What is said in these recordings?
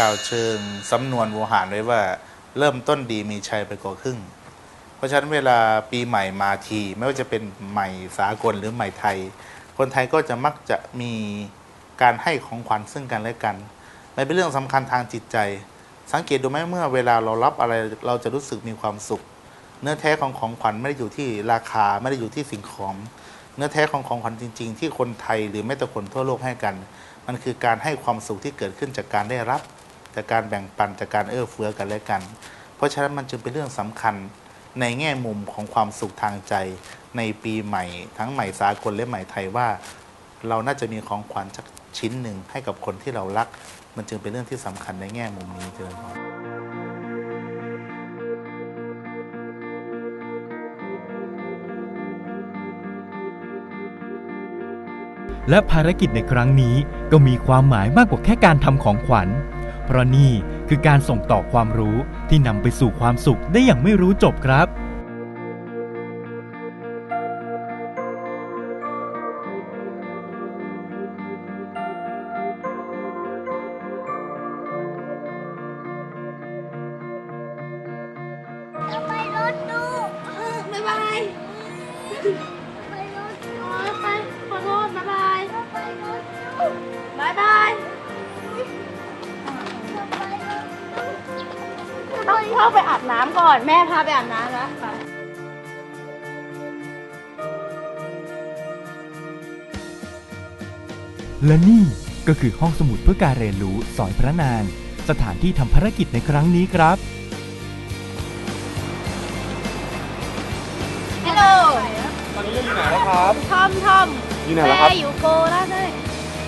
กล่าวเชิงสำนวนโวหารไว้ว่า เริ่มต้นดีมีชัยไปกว่าครึ่ง เพราะฉะนั้นเวลาปีใหม่มาที ไม่ว่าจะเป็นใหม่สากลหรือใหม่ไทย คนไทยก็จะมักจะมีการให้ของขวัญซึ่งกันและกันมันเป็นเรื่องสำคัญทางจิตใจ สังเกตดูไหมเมื่อเวลาเรารับอะไรเราจะรู้สึกมีความสุข เนื้อแท้ของของขวัญไม่ได้อยู่ที่ราคาไม่ได้อยู่ที่สิ่งของ เนื้อแท้ของของขวัญจริง ๆ ที่คนไทยหรือแม้แต่คนทั่วโลกให้กัน มันคือการให้ความสุขที่เกิดขึ้นจากการได้รับ จากการแบ่งปันจากการเอื้อเฟื้อกันและกัน เพราะฉะนั้นมันจึงเป็นเรื่องสำคัญในแง่มุมของความสุขทางใจในปีใหม่ ทั้งใหม่สากลและใหม่ไทยว่า เราน่าจะมีของขวัญสักชิ้นหนึ่งให้กับคนที่เรารัก มันจึงเป็นเรื่องที่สำคัญในแง่มุมนี้เจริญพรและภารกิจในครั้งนี้ก็มีความหมายมากกว่าแค่การทำของขวัญ เพราะนี่คือการส่งต่อความรู้ที่นำไปสู่ความสุขได้อย่างไม่รู้จบครับ น้ำก่อน แม่พาไปอาบน้ำแล้วค่ะและนี่ก็คือห้องสมุดเพื่อการเรียนรู้สอยพระนางสถานที่ทำภารกิจในครั้งนี้ครับ ฮัลโหลตอนนี้เราอยู่ไหนแล้วครับ ทอมทอมอยู่ไหนแล้วครับ แม่อยู่โกราชเลย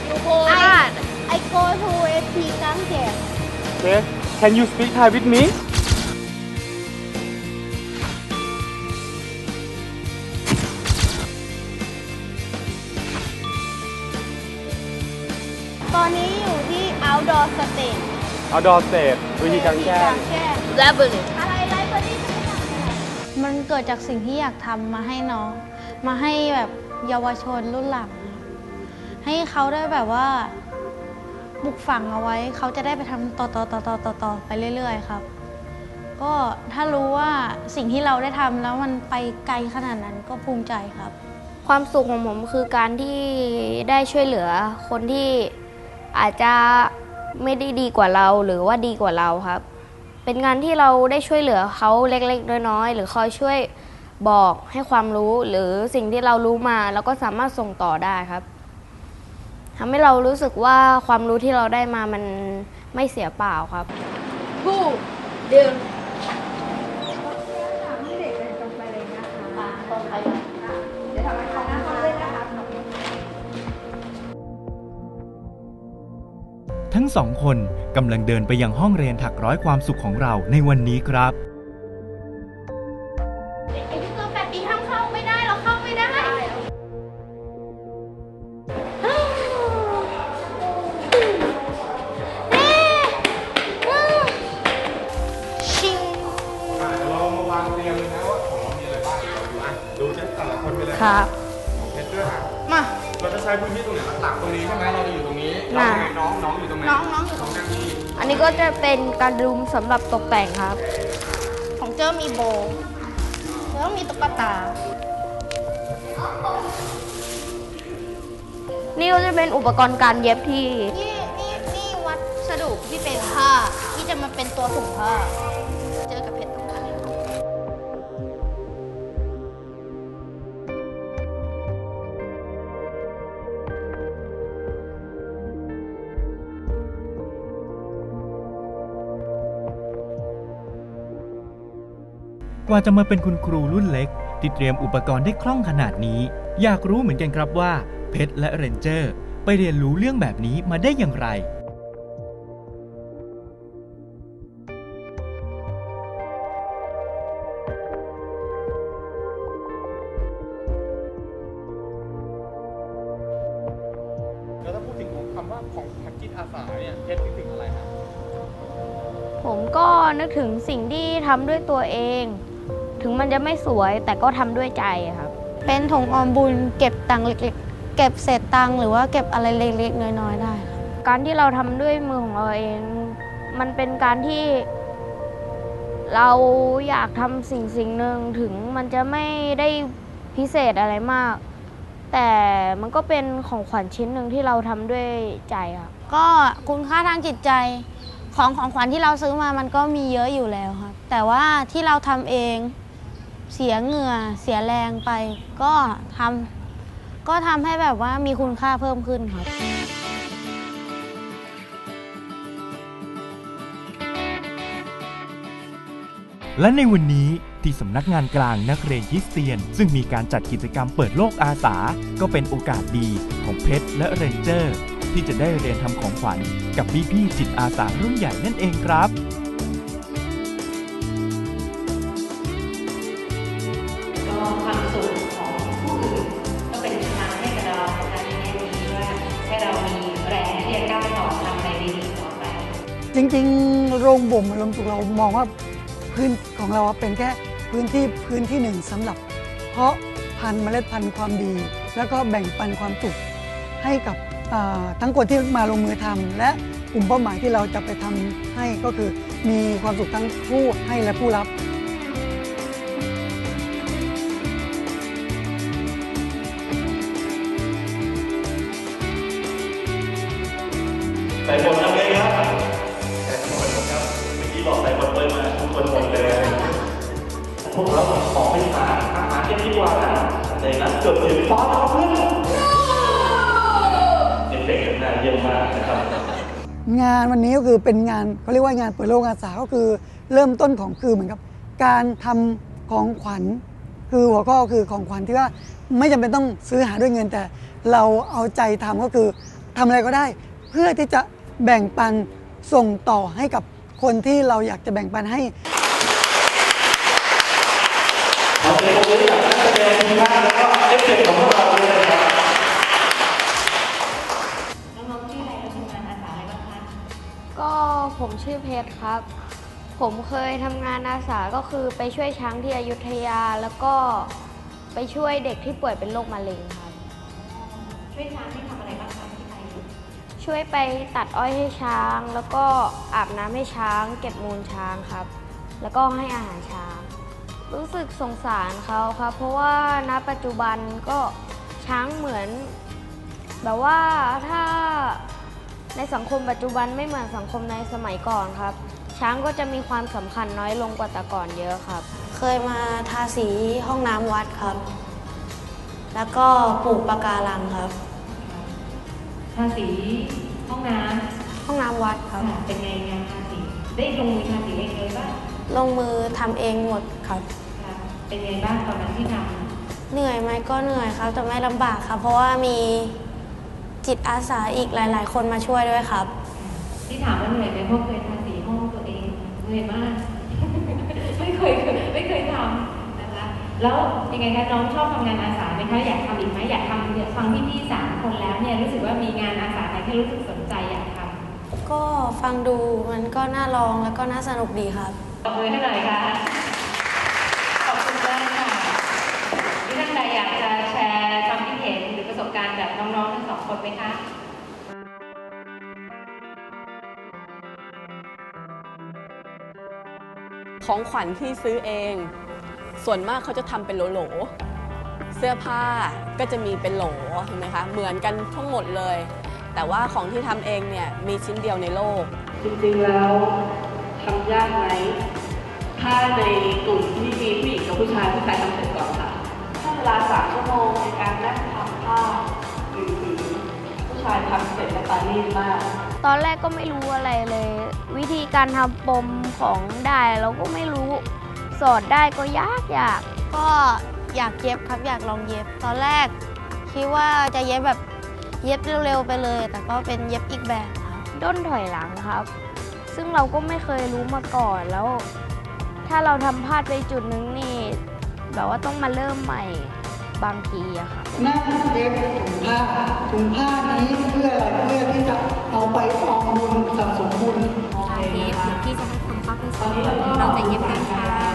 อยู่โกราช I go to FP กังเกีย Okay Can you speak Thai with me outdoor stage Outdoor Stage วิธีการแก้ง Library อะไร Library มันเกิดจากสิ่งที่อยากทำมาให้น้อง มาให้แบบเยาวชนรุ่นหลัง ให้เขาได้แบบว่าปลูกฝังเอาไว้ เขาจะได้ไปทำต่อต่อต่อต่อต่อต่อไปเรื่อย ๆ ครับ ก็ถ้ารู้ว่าสิ่งที่เราได้ทำแล้วมันไปไกลขนาดนั้นก็ภูมิใจครับ ความสุขของผมคือการที่ได้ช่วยเหลือคนที่อาจจะ ไม่ได้ดีกว่าเราหรือว่าดีกว่าเราครับ เป็นงานที่เราได้ช่วยเหลือเขาเล็กๆ น้อยๆ หรือคอยช่วยบอกให้ความรู้หรือสิ่งที่เรารู้มาเราก็สามารถส่งต่อได้ครับทำให้เรารู้สึกว่าความรู้ที่เราได้มามันไม่เสียเปล่าครับ ผู้ดึง ทั้งสองคนกำลังเดินไปยังห้องเรียนถักร้อยความสุขของเราในวันนี้ครับไอ้ที่ตัวแปดปีห้ามเข้าไม่ได้เราเข้าไม่ได้ชิงเรามาวางเรียงเลยนะว่าของเรามีอะไรบ้างเราดูอะดูเช่นแต่ละคนไปเลยครับเพชรด้วยอะมาเราจะใช้พื้นที่ตรงไหนหลักๆตรงนี้ใช่ไหมเราจะอยู่ ตรงนี้น่ะเราไงน้องน้องอยู่ตรงไหนน้องน้องอยู่ตน้รองงนั่งนี่อันนี้ก็จะเป็นการดุมสำหรับตกแต่งครับ ของเจ้ามีโบว์แล้วมีตุ๊กตา นี่ก็จะเป็นอุปกรณ์การเย็บที่ นี่นี่นี่วัสดุที่เป็นผ้า ที่จะมาเป็นตัวถุงผ้า ว่าจะมาเป็นคุณครูรุ่นเล็ก ที่เตรียมอุปกรณ์ได้คล่องขนาดนี้ อยากรู้เหมือนกันครับว่าเพชรและเรนเจอร์ ไปเรียนรู้เรื่องแบบนี้มาได้อย่างไรแล้วถ้าพูดถึงคำว่าของทำจิตอาสาเนี่ยเพชรนึกถึงอะไรครับผมก็นึกถึงสิ่งที่ทำด้วยตัวเอง ถึงมันจะไม่สวยแต่ก็ทำด้วยใจครับ เป็นถุงออมบุญเก็บตังค์เล็กๆ เก็บเศษตังค์หรือว่าเก็บอะไรเล็กๆ น้อยๆ ได้ค่ะการที่เราทำด้วยมือของเราเองมมันเป็นการที่ เราอยากทำสิ่งสิ่งหนึ่งถึงมันจะไม่ได้พิเศษอะไรมาก แต่มันก็เป็นของขวัญชิ้นหนึ่งที่เราทำด้วยใจครับ ก็คุณค่าทางจิตใจของของขวัญที่เราซื้อมามันก็มีเยอะอยู่แล้วครับ แต่ว่าที่เราทำเอง เสียเหงื่อเสียแรงไป ก็ทำก็ทำให้แบบว่ามีคุณค่าเพิ่มขึ้นครับและในวันนี้ที่สำนักงานกลางนักเรียนคริสเตียน ซึ่งมีการจัดกิจกรรมเปิดโลกอาสา ก็เป็นโอกาสดีของเพชรและเรนเจอร์ ที่จะได้เรียนทำของขวัญกับพี่ๆจิตอาสารุ่นใหญ่นั่นเองครับ ริงๆ โรงบ่มอารมณ์สุขเรามองว่าพื้นของเราเป็นแค่พื้นที่พื้นที่หนึ่งสำหรับ เพาะพันธุ์เมล็ดพันธุ์ความดี แล้วก็แบ่งปันความสุขให้กับทั้งคนที่มาลงมือทำและกลุ่มเป้าหมายที่เราจะไปทำให้ก็คือมีความสุขทั้งผู้ให้และผู้รับ ในนั้นเกือบถึงฟ้าแล้วเพื่อนเอฟเฟกต์น่าเยี่ยมมากนะครับ งานวันนี้ก็คือเป็นงานเขาเรียกว่างานเปิดโลกอาสาก็คือเริ่มต้นของคือเหมือนกับ การทำของขวัญ คือหัวข้อคือของขวัญที่ว่าไม่จำเป็นต้องซื้อหาด้วยเงินแต่ เราเอาใจทำก็คือทำอะไรก็ได้ เพื่อที่จะแบ่งปันส่งต่อให้กับคนที่เราอยากจะแบ่งปันให้ขอ เชิญคนนี้กับนักแสดงทีมงานแล้วก็เอฟเฟกต์ของพวกเราด้วยนะครับ น้องๆชื่อะไรทำงานอาสาอะไรบ้างคะก็ผมชื่อเพชรครับ ผมเคยทำงานอาสาก็คือไปช่วยช้างที่อยุธยาแล้วก็ไปช่วยเด็กที่ป่วยเป็นโรคมะเร็งครับ ช่วยช้างให้ทำอะไรบ้างคะที่ไปช่วยไปตัดอ้อยให้ช้าง แล้วก็อาบน้ำให้ช้าง เก็บมูลช้างครับ แล้วก็ให้อาหารช้าง รู้สึกสงสารเขาครับเพราะว่าณปัจจุบันก็ช้างเหมือน แบบว่าถ้าในสังคมปัจจุบันไม่เหมือนสังคมในสมัยก่อนครับ ช้างก็จะมีความสำคัญน้อยลงกว่าแต่ก่อนเยอะครับ เคยมาทาสีห้องน้ำวัดครับ แล้วก็ปลูกปะการังครับ ทาสีห้องน้ห้องน้ำวัดำครับค่ะเป็นไงงานทาสีได้ลงมือทาสีเองเลยป่ะลงมือทำเองหมดครับค่ะ เป็นไงบ้างตอนนั้นที่ทเหนื่อยไหมก็เหนื่อยครับ แต่ไม่ลำบากครับ เพราะว่ามีจิตอาสาอีกหลาย ๆ คนมาช่วยด้วยครับำที่ถามว่าเหนื่อยไหมเพราะเคยทาสีห้องตัวเองเหนื่อยมาก ไม่เคยไม่เคยทำนะคะ แล้วยังไงคะน้องชอบทำงานอาสาไหมคะอยากทำอีกไหมอยากทำเนี่ยฟังพี่ๆสามคนแล้วเนี่ยรู้สึกว่ามีงานอาสาอะไรที่รู้สึกสนใจอยากทำก็ฟังดูมันก็น่าลองแล้วก็น่าสนุกดีครับ ตบมือให้หน่อยค่ะ ขอบคุณมากค่ะ ที่ท่านใดอยากจะแชร์ความคิดเห็นหรือประสบการณ์แบบน้องๆทั้งสองคนไหมคะของขวัญที่ซื้อเอง ส่วนมากเขาจะทำเป็นโหลๆเสื้อผ้าก็จะมีเป็นโหลเห็นไหมคะ เหมือนกันทั้งหมดเลย แต่ว่าของที่ทำเองเนี่ยมีชิ้นเดียวในโลก จริงๆแล้วทำยากไหม ถ้าในกลุ่มที่มีผู้หญิงกับผู้ชายผู้ชายทำเสร็จก่อนค่ะถ้า เวลาสามชั่วโมงในการนั่งทำผ้าหรือผืนผู้ชายทำเสร็จในปารีสมาก ตอนแรกก็ไม่รู้อะไรเลย วิธีการทำปมของได้เราก็ไม่รู้ สอนได้ก็ยากยากก็อยากเย็บครับอยากลองเย็บ ตอนแรกคิดว่าจะเย็บแบบเย็บเร็วๆไปเลย แต่ก็เป็นเย็บอีกแบบครับด้นถอยหลังครับ ซึ่งเราก็ไม่เคยรู้มาก่อนแล้ว ถ้าเราทำพลาดไปจุดนึงนี่ แบบว่าต้องมาเริ่มใหม่บางทีอะค่ะหน้าเย็บถุงผ้าถุงผ้านี้เพื่ออะไรเพื่อที่จะเอาไปออมบุญสะสมบุญเย็บที่จะให้คนเข้าไปซื้อเราจะเย็บด้วยช้าง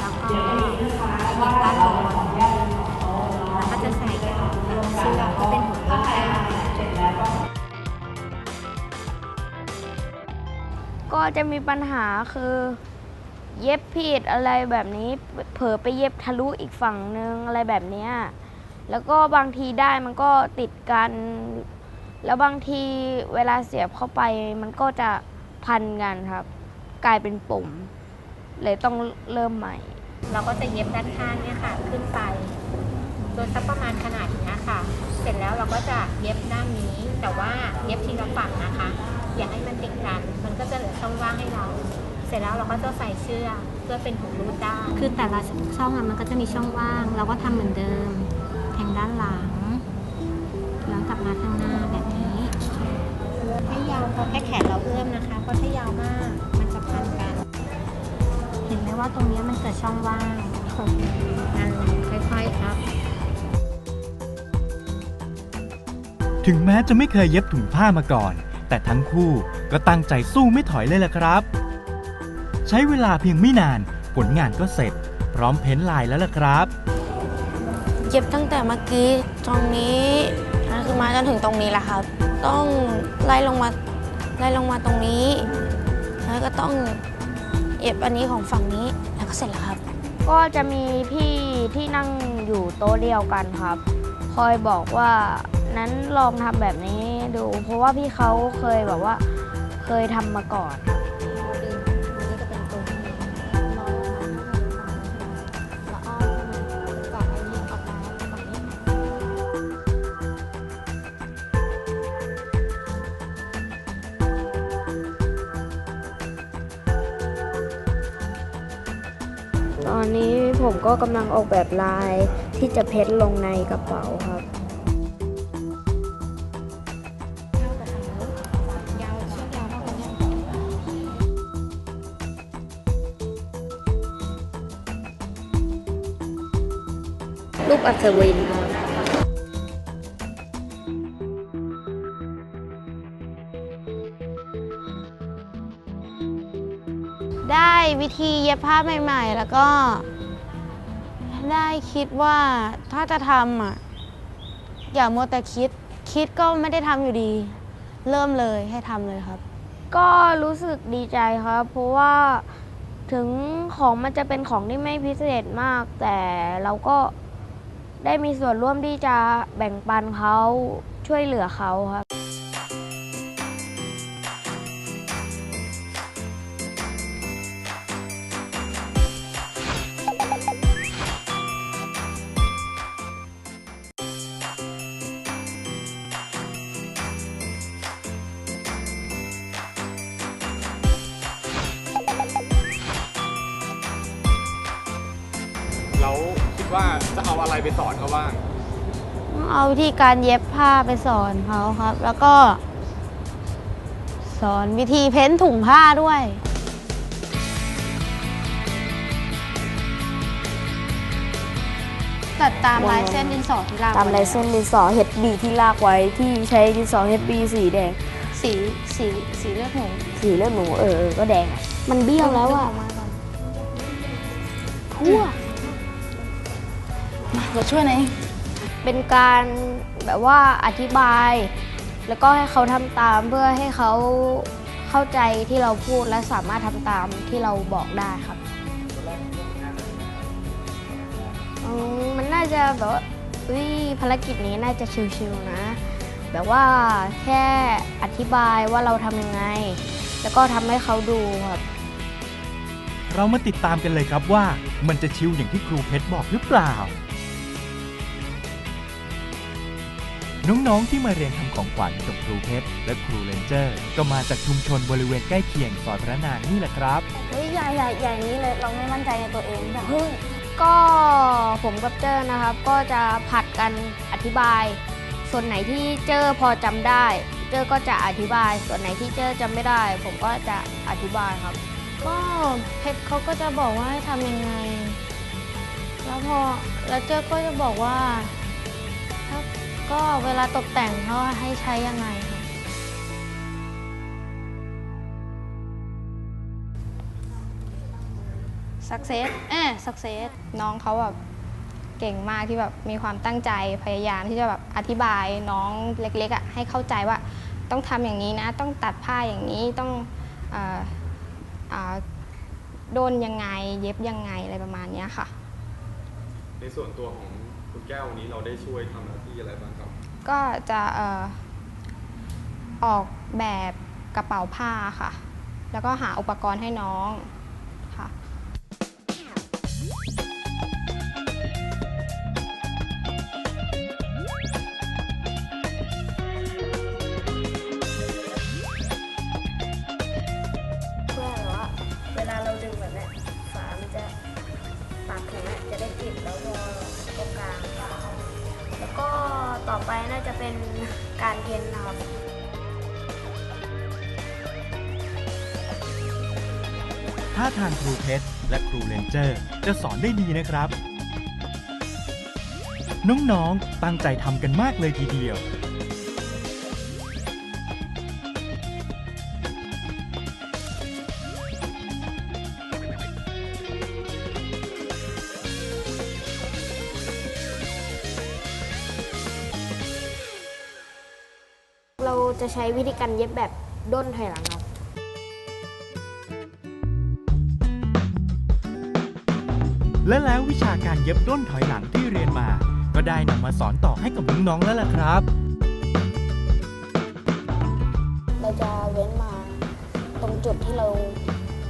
แล้วก็เย็บด้านบนแล้วก็จะใส่เสื้อก็เป็นหัวผ้าก็จะมีปัญหาคือ เย็บผิดอะไรแบบนี้ เผลอไปเย็บทะลุอีกฝั่งนึงอะไรแบบเนี้ยแล้วก็บางทีได้มันก็ติดกัน แล้วบางทีเวลาเสียบเข้าไปมันก็จะพันกันครับ กลายเป็นปุ่ม เลยต้องเริ่มใหม่ เราก็จะเย็บด้านข้างเนี่ยค่ะ ขึ้นไปโดยสักประมาณขนาดนี้ค่ะ เสร็จแล้วเราก็จะเย็บด้านนี้ แต่ว่าเย็บทีละฝั่งนะคะ อย่าให้มันติดกัน มันก็จะเหลือช่องว่างให้เรา ร็จแล้วเราก็จะใส่เชือกเพื่อเป็นหูรูดได้คือแต่ละช่องอะมันก็จะมีช่องว่าง เราก็ทำเหมือนเดิม แทงด้านหลังย้อนกลับมาข้างหน้าแบบนี้ให้ยาวพอแค่แขนเราเอื้อมนะคะ เพราะถ้ายาวมากมันจะพันกัน เห็นไหมว่าตรงเนี้ยมันเกิดช่องว่างนั่นแหละค่อยๆครับ ถึงแม้จะไม่เคยเย็บถุงผ้ามาก่อน แต่ทั้งคู่ก็ตั้งใจสู้ไม่ถอยเลยล่ะครับใช้เวลาเพียงไม่นาน ผลงานก็เสร็จ พร้อมเพ้นท์ลายแล้วล่ะครับเย็บตั้งแต่เมื่อกี้ตรงนี้นั่นคือมาจนถึงตรงนี้แหละครับ ต้องไล่ลงมาไล่ลงมาตรงนี้แล้วก็ต้องเย็บอันนี้ของฝั่งนี้แล้วก็เสร็จแล้วครับ ก็จะมีพี่ที่นั่งอยู่โต๊ะเดียวกันครับ คอยบอกว่านั้นลองทำแบบนี้ดู เพราะว่าพี่เขาเคยแบบว่าเคยทำมาก่อนครับ อนนี้ผมก็กำลังออกแบบลายที่จะเพ้นลงในกระเป๋าครับรูปอัศวินครับ ธีเย็บผ้าใหม่ ๆ แล้วก็ ได้คิดว่าถ้าจะทำอะอย่ามัวแต่คิด คิดก็ไม่ได้ทำอยู่ดี เริ่มเลยให้ทำเลยครับ ก็รู้สึกดีใจครับ เพราะว่าถึงของมันจะเป็นของที่ไม่พิเศษมาก แต่เราก็ได้มีส่วนร่วมที่จะแบ่งปันเขาช่วยเหลือเขาครับ วิธีการเย็บผ้าไปสอนเขาครับ แล้วก็ สอนวิธีเพ้นถุงผ้าด้วย ตัดตามลายเส้นดินสอที่ลากตามลายเส้นดินสอ HB ที่ลากไว้ที่ใช้ดินสอ HB สีแดง สีสีสีเลือดหมูสีเลือดหนูเออเออก็แดงอะมันเบี้ยวแล้วอะมาก่อนทั่วมาเราช่วยหน่อย เป็นการแบบว่าอธิบาย แล้วก็ให้เขาทำตามเพื่อให้เขาเข้าใจที่เราพูดและสามารถทำตามที่เราบอกได้ครับอืมมันน่าจะแบบว่าอุ้ยภารกิจนี้น่าจะชิวๆนะ แบบว่าแค่อธิบายว่าเราทำยังไง แล้วก็ทำให้เขาดูครับ เรามาติดตามกันเลยครับว่ามันจะชิวอย่างที่ครูเพชรบอกหรือเปล่า น้องๆ ที่มาเรียนทำของขวัญกับครูเพชรและครูเลนเจอร์ ก็มาจากชุมชนบริเวณใกล้เคียงซอยพระนางนี่แหละครับเฮ้ยใหญ่ใหญ่ใหญ่นี้เลยเราไม่มั่นใจในตัวเองแบบเฮ้ยก็ผมกับเจอนะครับ ก็จะผัดกันอธิบาย ส่วนไหนที่เจอพอจำได้ เจอก็จะอธิบาย ส่วนไหนที่เจอจำไม่ได้ ผมก็จะอธิบายครับ ก็เพชรเขาก็จะบอกว่าให้ทำยังไง แล้วพอแล้วเจ้าก็จะบอกว่าถ้า ก็เวลาตกแต่งเขาให้ใช้ยังไงค่ะสักเซสเออสักเซสน้องเขาแบบเก่งมากที่แบบมีความตั้งใจพยายามที่จะแบบอธิบายน้องเล็กๆอะให้เข้าใจว่าต้องทำอย่างนี้นะ ต้องตัดผ้าอย่างนี้ต้องเอออ่าโดนยังไงเย็บยังไงอะไรประมาณเนี้ยค่ะ ในส่วนตัวของ คุณแก้ววันนี้เราได้ช่วยทำหน้าที่อะไรบ้างครับ ก็จะเอ่อออกแบบกระเป๋าผ้าค่ะ แล้วก็หาอุปกรณ์ให้น้องค่ะ รูเพชรและครูเลนเจอร์ จะสอนได้ดีนะครับ น้องๆ ตั้งใจทำกันมากเลยทีเดียว เราจะใช้วิธีการเย็บแบบด้นถอยหลัง และแล้ววิชาการเย็บด้นถอยหลังที่เรียนมา ก็ได้นำมาสอนต่อให้กับน้องๆแล้วล่ะครับ เราจะเว้นมาตรงจุดที่เรา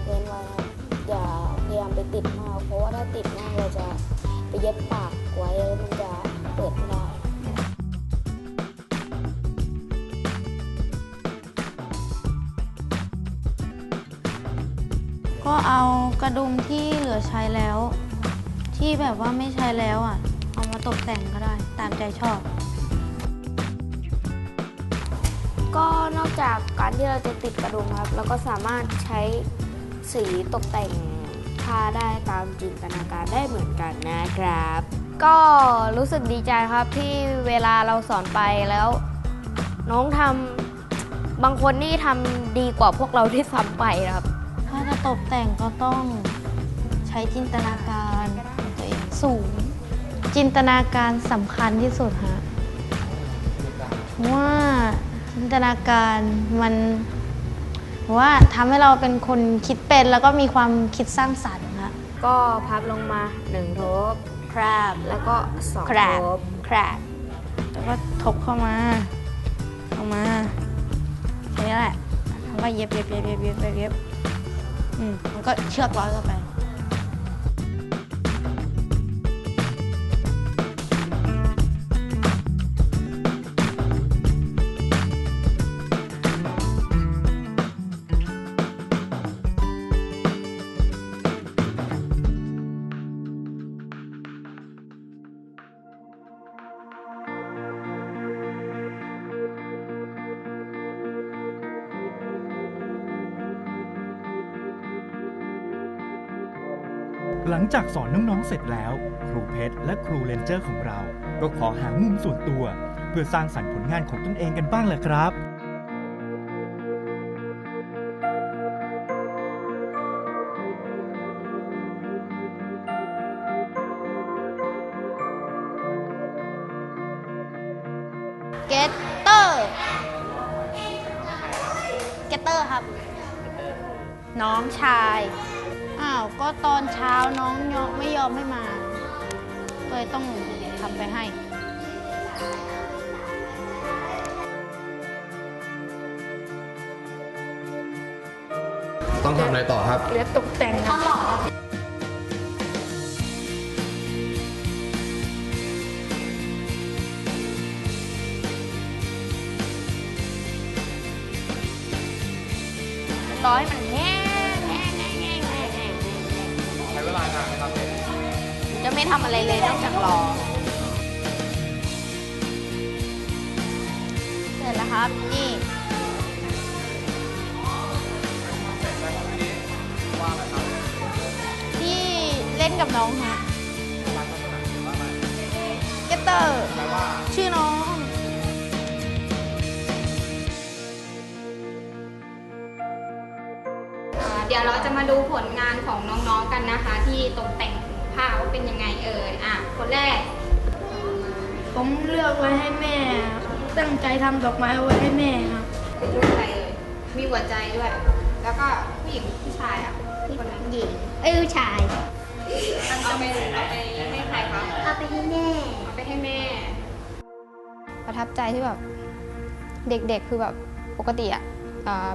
เว้นไว้ครับอย่าพยายามไปติดมากเพราะว่าถ้าติดมากเราจะไปเย็บปากไว้แล้วมันจะเปิดไม่ได้ก็เอากระดุมที่เหลือใช้แล้ว ที่แบบว่าไม่ใช้แล้วอะ เอามาตกแต่งก็ได้ ตามใจชอบ ก็นอกจากการที่เราจะติดกระดุมครับเราก็สามารถใช้สีตกแต่งผ้าได้ตามจินตนาการได้เหมือนกันนะครับ ก็รู้สึกดีใจครับที่เวลาเราสอนไปแล้ว น้องทำบางคนนี่ทำดีกว่าพวกเราที่ซ้ำไปนะครับ ถ้าจะตกแต่งก็ต้องใช้จินตนาการของตัวเอง สูง จินตนาการสำคัญที่สุดฮะเพราะว่าจินตนาการมันว่าทำให้เราเป็นคนคิดเป็นแล้วก็มีความคิดสร้างสรรค์ฮะก็พับลงมาหนึ่งทบครับแล้วก็สองครับทบครับแล้วก็ทบเข้ามาเข้ามาแค่นี้แหละแล้วก็เย็บเย็บเย็บเย็บเย็บเย็บเย็บอืมมันก็เชือกร้อยเข้าไป หลังจากสอนน้องๆเสร็จแล้ว ครูเพชรและครูเลนเจอร์ของเรา ก็ขอหามุมส่วนตัว เพื่อสร้างสรรค์ผลงานของตนเองกันบ้างแหละครับ รอให้มันแห้งแห้งแห้งแห้งแห้งแห้งใช้เวลานานไหมครับจะไม่ทำอะไรเลยนอกจากรอ เสร็จแล้วครับ นี่ที่เล่นกับน้องฮะเกตเตอร์ ชื่อน้อง กันนะคะ ที่ตกแต่งผ้าว่าเป็นยังไงเอ่ยอะคนแรก ผมเลือกไว้ให้แม่ตั้งใจทำดอกไม้เอาไว้ให้แม่ครับเป็นรูปอะไรเอ่ยมีหัวใจด้วย แล้วก็ผู้หญิงหญิงหรือผู้ชายอะคนนั้นหญิงเอ้ยผู้ชาย เอาไปเอาไปให้ใครคะเอาไปให้แม่ เอาไปให้แม่ ประทับใจที่แบบเด็กๆ คือแบบปกติอะเอ่อ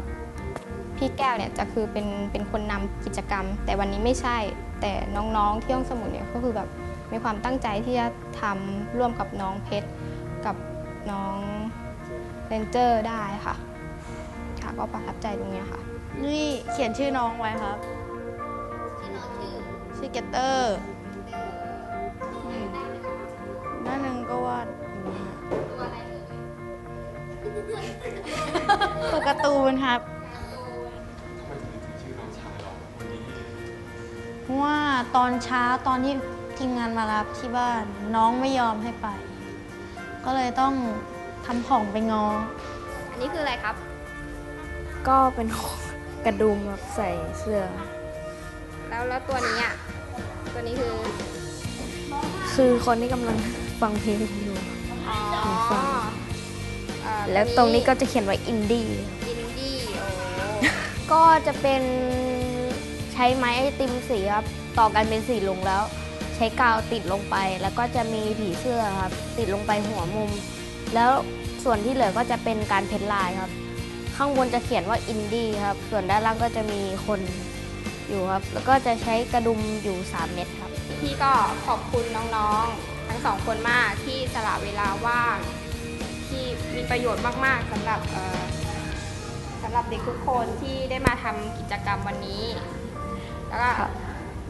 พี่แก้วเนี่ยจะคือเป็นเป็นคนนำกิจกรรม แต่วันนี้ไม่ใช่ แต่น้องๆที่ห้องสมุดเนี่ยก็คือแบบมีความตั้งใจที่จะทำร่วมกับน้องเพชรกับน้องเรนเจอร์ได้ค่ะค่ะก็ประทับใจตรงเนี้ยค่ะนี่เขียนชื่อน้องไว้ครับชื่อเกตเตอร์หน้าหนึ่งก็วาดตัวการ์ตูนครับ ราะว่าตอนเช้าตอนที่ทีมงานมารับที่บ้าน น้องไม่ยอมให้ไป ก็เลยต้องทำของไปงอ อันนี้คืออะไรครับ ก็เป็นกระดุมแบบใส่เสื้อ แล้วแล้วตัวนี้อะ ตัวนี้คือ คือคนที่กำลังฟังเพลงอยู่อ๋อหูฟังเอ่อแล้วตรงนี้ก็จะเขียนไว้อินดี้ อินดี้โอ้ ก็จะเป็นใช้ไม้ไอติมสีครับต่อกันเป็นสีลงแล้ว ใช้กาวติดลงไป แล้วก็จะมีผีเสื้อครับติดลงไปหัวมุม แล้วส่วนที่เหลือก็จะเป็นการเพ้นลายครับ ข้างบนจะเขียนว่าอินดี้ครับ ส่วนด้านล่างก็จะมีคนอยู่ครับ แล้วก็จะใช้กระดุมอยู่ 3 เม็ดครับ พี่ก็ขอบคุณน้องๆ ทั้งสองคนมากที่สละเวลาว่างที่มีประโยชน์มากๆสำหรับสำหรับเด็กทุกคนที่ได้มาทำกิจกรรมวันนี้ แล้วก็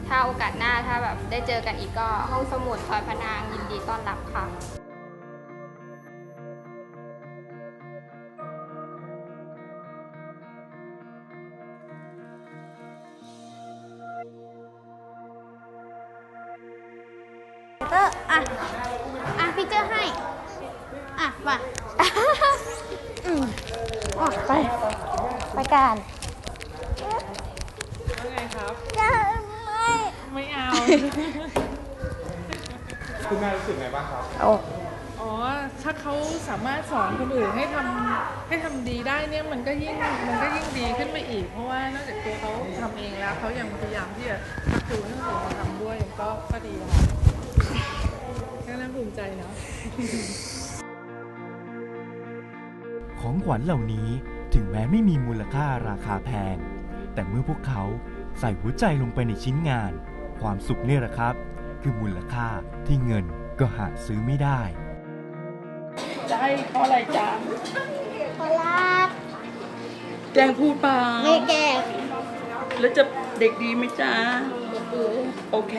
ถ้าโอกาสหน้าถ้าแบบได้เจอกันอีกก็ห้องสมุดซอยพระนางยินดีต้อนรับค่ะเตอร์อะ อะพี่เจอให้ อะ มา อืมออกไป ไปกัน คุณแม่รู้สึกไงบ้างครับอ๋อ ถ้าเขาสามารถสอนคนอื่นให้ทำให้ทำดีได้เนี่ยมันก็ยิ่งมันก็ยิ่งดีขึ้นไปอีก เพราะว่านอกจากตัวเขาทำเองแล้วเขายังพยายามที่จะชักจูงให้คนอื่นมาทำด้วยก็ก็ดีค่ะก็น่าภูมิใจเนาะ ของขวัญเหล่านี้ถึงแม้ไม่มีมูลค่าราคาแพง แต่เมื่อพวกเขาใส่หัวใจลงไปในชิ้นงาน ความสุขเนี่ยแหละครับ คือมูลค่าที่เงินก็หาซื้อไม่ได้ จะให้เพราะอะไรจ๊ะขอรับแกล้งพูดเปล่าไม่แก่แล้วจะเด็กดีไหมจ๊ะ โอเค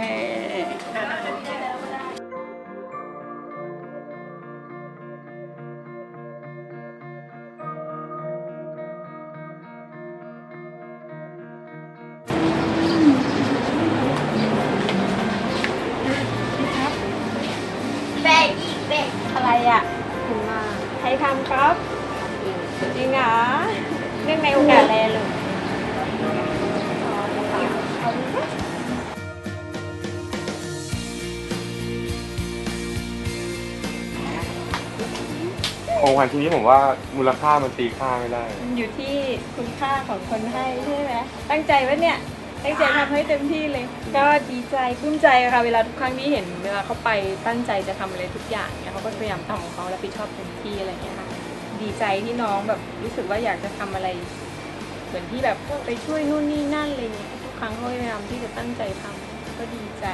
ของขวัญชิ้นนี้ผมว่ามูลค่ามันตีค่าไม่ได้ มันอยู่ที่คุณค่าของคนให้ใช่ไหมตั้งใจว่าเนี่ยตั้งใจทำให้เต็มที่เลย ก็ดีใจปลื้มใจค่ะเวลาทุกครั้งที่เห็นเวลาเขาไปตั้งใจจะทำอะไรทุกอย่างเนี่ยเขาก็พยายามทำของเขารับผิดชอบเต็มที่อะไรอย่างเงี้ยค่ะดีใจที่น้องแบบรู้สึกว่าอยากจะทำอะไร เหมือนที่แบบไปช่วยนู่นนี่นั่นอะไรเงี้ยทุกครั้งเขาพยายามที่จะตั้งใจทำก็ดีใจ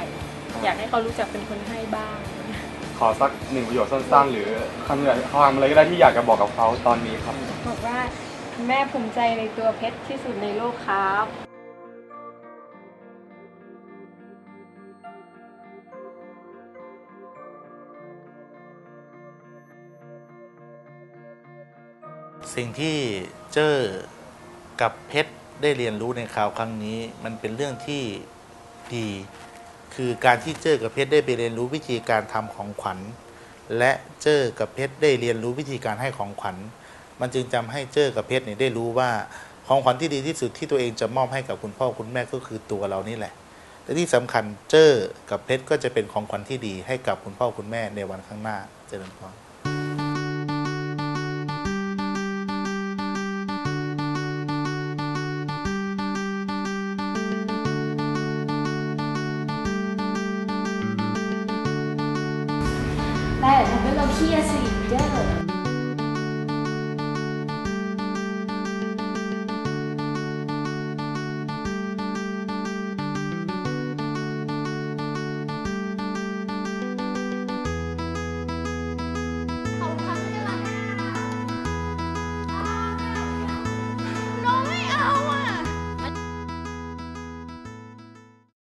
อยากให้เขารู้จักเป็นคนให้บ้าง ขอสักหนึ่งประโยชน์สั้นๆ หรือคำความอะไรก็ได้ที่อยากจะบอกกับเขาตอนนี้ครับ บอกว่าแม่ภูมิใจในตัวเพชรที่สุดในโลกครับสิ่งที่เจอกับเพชรได้เรียนรู้ในคราวครั้งนี้ มันเป็นเรื่องที่ดี คือการที่เจอกับเพชรได้ไปเรียนรู้วิธีการทำของขวัญ และเจอกับเพชรได้เรียนรู้วิธีการให้ของขวัญ มันจึงจำให้เจอกับเพชรเนี่ยได้รู้ว่าของขวัญที่ดีที่สุดที่ตัวเองจะมอบให้กับคุณพ่อคุณแม่ก็คือตัวเรานี่แหละและที่สำคัญเจอกับเพชรก็จะเป็นของขวัญที่ดีให้กับคุณพ่อคุณแม่ในวันข้างหน้าเจริญพร